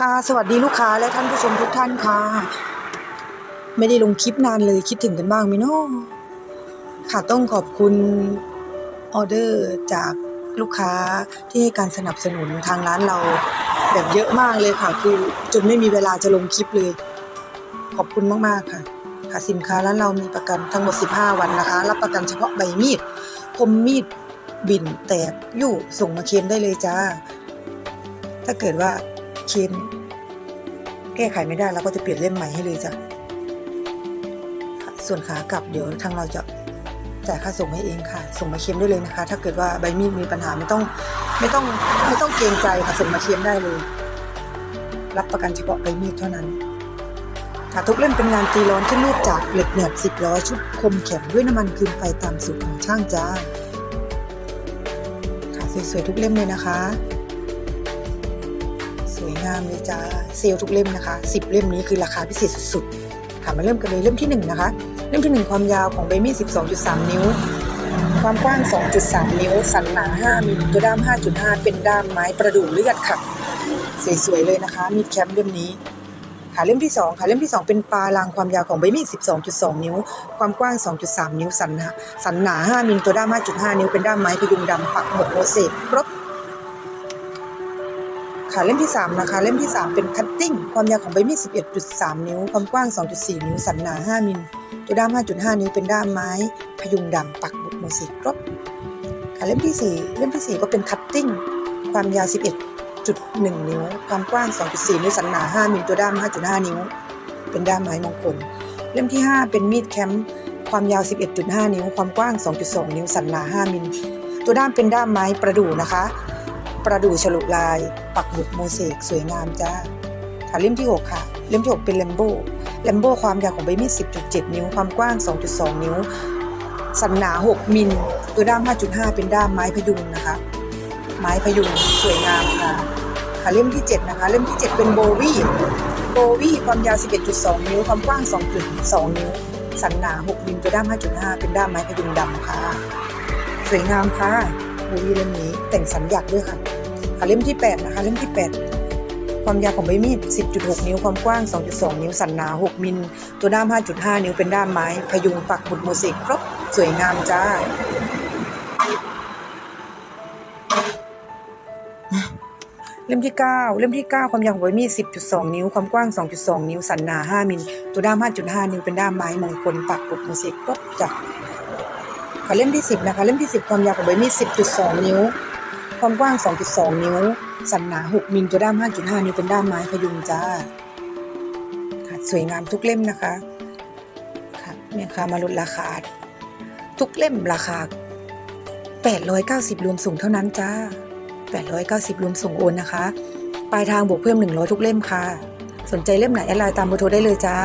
ค่ะสวัสดีลูกค้าและท่านผู้ชมทุกท่านค่ะ ไม่ได้ลงคลิปนานเลยคิดถึงกันบ้างไหมเนาะค่ะต้องขอบคุณออเดอร์จากลูกค้าที่ให้การสนับสนุนทางร้านเราแบบเยอะมากเลยค่ะ คือจนไม่มีเวลาจะลงคลิปเลย ขอบคุณมากๆค่ะ ค่ะสินค้าร้านเรามีประกันทั้งหมด 15 วันนะคะ รับประกันเฉพาะใบมีดคมมีด บิ่นแตกยู่ส่งมาเคลมได้เลยจ้า ถ้าเกิดว่า เคลมแก้ไขไม่ได้เราก็จะเปลี่ยนเล่มใหม่ให้เลยจ้ะส่วนขากลับเดี๋ยวทางเราจะจ่ายค่าส่งให้เองค่ะ ส่งมาเคลมได้เลยนะคะ ถ้าเกิดว่าใบมีดมีปัญหาไม่ต้องไม่ต้องไม่ต้องเกรงใจค่ะส่งมาเคลมได้เลย รับประกันเฉพาะใบมีดเท่านั้นค่ะทุกเล่มเป็นงานตีร้อนที่รูปจากเหล็กแหนบสิบล้อชุดคมแข็งด้วยน้ำมันคืนไฟตามสูตรของช่างจ้าค่ะสวยๆทุกเล่มเลยนะคะ วยงามเลยจ้าเซลล์ทุกเล่มนะคะสิบเล่มนี้คือราคาพิเศษสุดๆค่ะมาเริ่มกันเลยเล่มที่หนึ่งนะคะ เล่มที่หนึ่งความยาวของใบมีด12.3 นิ้ว ความกว้าง 2.3 นิ้ว สันหนา5มิลตัวด้าม 5.5 เป็นด้ามไม้ประดู่เลือดค่ะสวยๆเลยนะคะ มีแคมป์เล่มนี้ค่ะเล่มที่2ค่ะเล่มที่ 2 เป็นปลาลางความยาวของใบมีด12.2 นิ้ว ความกว้าง 2.3 นิ้วสันหนาสันหนา 5มิลตัวด้าม 5.5 นิ้วเป็นด้ามไม้พยุงดำปักหมกโมเสกครบ ค่ะ เล่มที่ 3 นะคะ เล่มที่ 3 เป็นคัตติ้งความยาวของใบมีด 11.3 นิ้ว ความกว้าง 2.4 นิ้ว สันหนา 5 มิลตัวด้าม 5.5 นิ้ว เป็นด้ามไม้ พยุงดำปักหมุดโมเสกครบค่ะเล่มที่ 4 เล่มที่ 4 ก็เป็นคัตติ้งความยาว 11.1 นิ้ว ความกว้าง 2.4 นิ้ว สันหนา 5 มิลตัวด้าม 5.5 นิ้ว เป็นด้ามไม้มงคล เล่มที่ 5 เป็นมีดแคมป์ความยาว 11.5 นิ้ว ความกว้าง 2.2 นิ้ว สันหนา 5 มิลตัวด้ามเป็นด้ามไม้ประดู่นะคะ ประดู่ฉลุลาย ปักหมุดโมเสกสวยงามจ้าค่ะเล่มที่ 6 ค่ะ เล่มที่ 6 เป็นแลมโบ้แลมโบ้ความยาวของใบมีด 10.7 นิ้ว ความกว้าง 2.2 นิ้ว สันหนา 6 มิล ตัวด้าม 5.5 เป็นด้ามไม้พยุงนะคะ ไม้พยุงสวยงามค่ะ ค่ะเล่มที่ 7 นะคะ เล่มที่ 7 เป็นโบวี่โบวี่ความยาว 11.2 นิ้ว ความกว้าง 2.2 นิ้ว สันหนา 6 มิล ตัวด้าม 5.5 เป็นด้ามไม้พยุงดำค่ะ สวยงามค่ะโบวี่เล่มนี้แต่งสัญญกด้วยค่ะ เล่มที่ 8 นะคะ เล่มที่ 8 ความยาวของใบมีด 10.6 นิ้ว ความกว้าง 2.2 นิ้ว สันหนา 6 มิล ตัวด้าม 5.5 นิ้ว เป็นด้ามไม้ พยุงปักหมุดโมเสกครบ สวยงามจ้า เล่มที่ 9 เล่มที่ 9 ความยาวของใบมีด 10.2 นิ้ว ความกว้าง 2.2 นิ้ว สันหนา 5 มิล ตัวด้าม 5.5 นิ้ว เป็นด้ามไม้มงคล ปักหมุดโมเสกครบจ้ะค่ะเล่มที่ 10 นะคะ เล่มที่ 10 ความยาวของใบมีด 10.2 นิ้ว ความกว้าง 2.2 นิ้ว สันหนา 6 มิลตัวด้าม 5.5 นิ้วเป็นด้ามไม้พยุงจ้าค่ะสวยงามทุกเล่มนะคะค่ะเนี่ยค่ะมาลดราคา ทุกเล่มราคา 890 รวมส่งเท่านั้นจ้า 890 รวมส่งโอนนะคะ ปลายทางบวกเพิ่ม 100 ทุกเล่มค่ะ สนใจเล่มไหนแอดไลน์ตามเบอร์โทรได้เลยจ้า